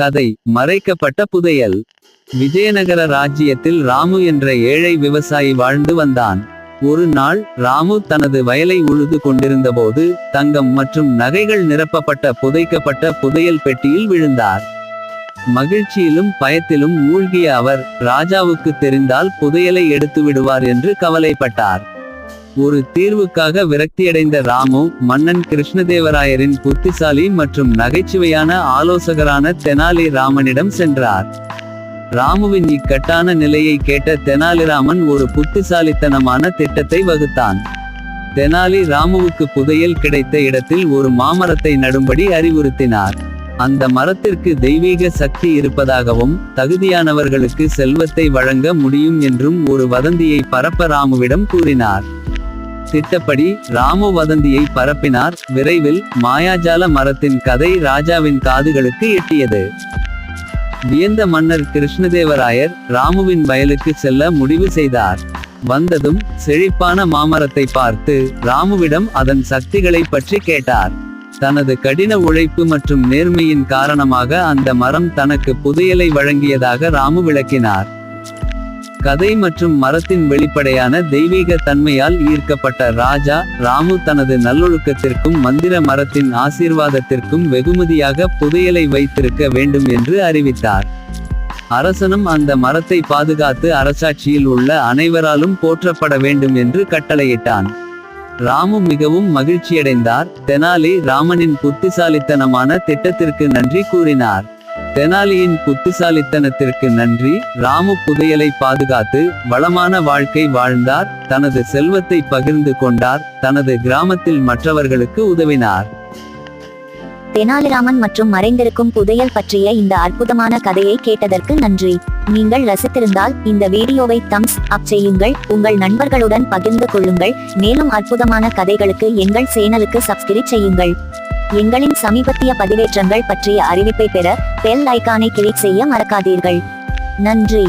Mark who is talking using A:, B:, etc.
A: கதை மறைக்கப்பட்ட புதையல். விஜயநகர ராஜ்ஜியத்தில் ராமு என்ற ஏழை விவசாயி வாழ்ந்து வந்தான். ஒரு நாள் ராமு தனது வயலை உழுது கொண்டிருந்தபோது தங்கம் மற்றும் நகைகள் நிரப்பப்பட்ட புதைக்கப்பட்ட புதையல் பெட்டியில் விழுந்தார். மகிழ்ச்சியிலும் பயத்திலும் மூழ்கிய அவர் ராஜாவுக்கு தெரிந்தால் புதையலை எடுத்து விடுவார் என்று கவலைப்பட்டார். ஒரு தீர்வுக்காக விரக்தியடைந்த ராமு மன்னன் கிருஷ்ணதேவராயரின் புத்திசாலி மற்றும் நகைச்சுவையான ஆலோசகரான தெனாலி ராமனிடம் சென்றார். ராமுவின் இக்கட்டான நிலையை கேட்ட தெனாலிராமன் ஒரு புத்திசாலித்தனமான திட்டத்தை வகுத்தான். தெனாலி ராமுவுக்கு புதையல் கிடைத்த இடத்தில் ஒரு மாமரத்தை நடும்படி அறிவுறுத்தினார். அந்த மரத்திற்கு தெய்வீக சக்தி இருப்பதாகவும் தகுதியானவர்களுக்கு செல்வத்தை வழங்க முடியும் என்றும் ஒரு வதந்தியை பரப்ப ராமுவிடம் கூறினார். திட்டப்படி ராமு வதந்தியை பரப்பினார். விரைவில் மாயாஜால மரத்தின் கதை ராஜாவின் காதுகளுக்கு எட்டியது. வியந்த மன்னர் கிருஷ்ணதேவராயர் ராமுவின் வயலுக்கு செல்ல முடிவு செய்தார். வந்ததும் செழிப்பான மாமரத்தை பார்த்து ராமுவிடம் அதன் சக்திகளை பற்றி கேட்டார். தனது கடின உழைப்பு மற்றும் நேர்மையின் காரணமாக அந்த மரம் தனக்கு புதையலை வழங்கியதாக ராமு விளக்கினார். கதை மற்றும் மரத்தின் வெளிப்படையான தெய்வீக தன்மையால் ஈர்க்கப்பட்ட ராஜா ராமு தனது நல்லொழுக்கத்திற்கும் மந்திர மரத்தின் ஆசீர்வாதத்திற்கும் வெகுமதியாக புதையலை வைத்திருக்க வேண்டும் என்று அறிவித்தார். அரசனும் அந்த மரத்தை பாதுகாத்து அரசாட்சியில் உள்ள அனைவராலும் போற்றப்பட வேண்டும் என்று கட்டளையிட்டான். ராமு மிகவும் மகிழ்ச்சியடைந்தார். தெனாலி ராமனின் புத்திசாலித்தனமான திட்டத்திற்கு நன்றி கூறினார். தெனாலியின் புத்திசாலித்தனத்திற்கு நன்றி. ராமு புதையலை பாதுகாத்து வளமான வாழ்க்கை வாழ்ந்தார். தனது செல்வத்தை பகிர்ந்து கொண்டார். தனது கிராமத்தில் மற்றவர்களுக்கு உதவினார்.
B: தெனாலிராமன் மற்றும் மறைந்திருக்கும் புதையல் பற்றிய இந்த அற்புதமான கதையை கேட்டதற்கு நன்றி. நீங்கள் ரசித்திருந்தால் இந்த வீடியோவை தம்ஸ் அப் செய்யுங்கள். உங்கள் நண்பர்களுடன் பகிர்ந்து கொள்ளுங்கள். மேலும் அற்புதமான கதைகளுக்கு எங்கள் சேனலுக்கு சப்ஸ்கிரைப் செய்யுங்கள். எங்களின் சமீபத்திய பதிவேற்றங்கள் பற்றிய அறிவிப்பை பெற பெல் ஐக்கானை கிளிக் செய்ய மறக்காதீர்கள். நன்றி.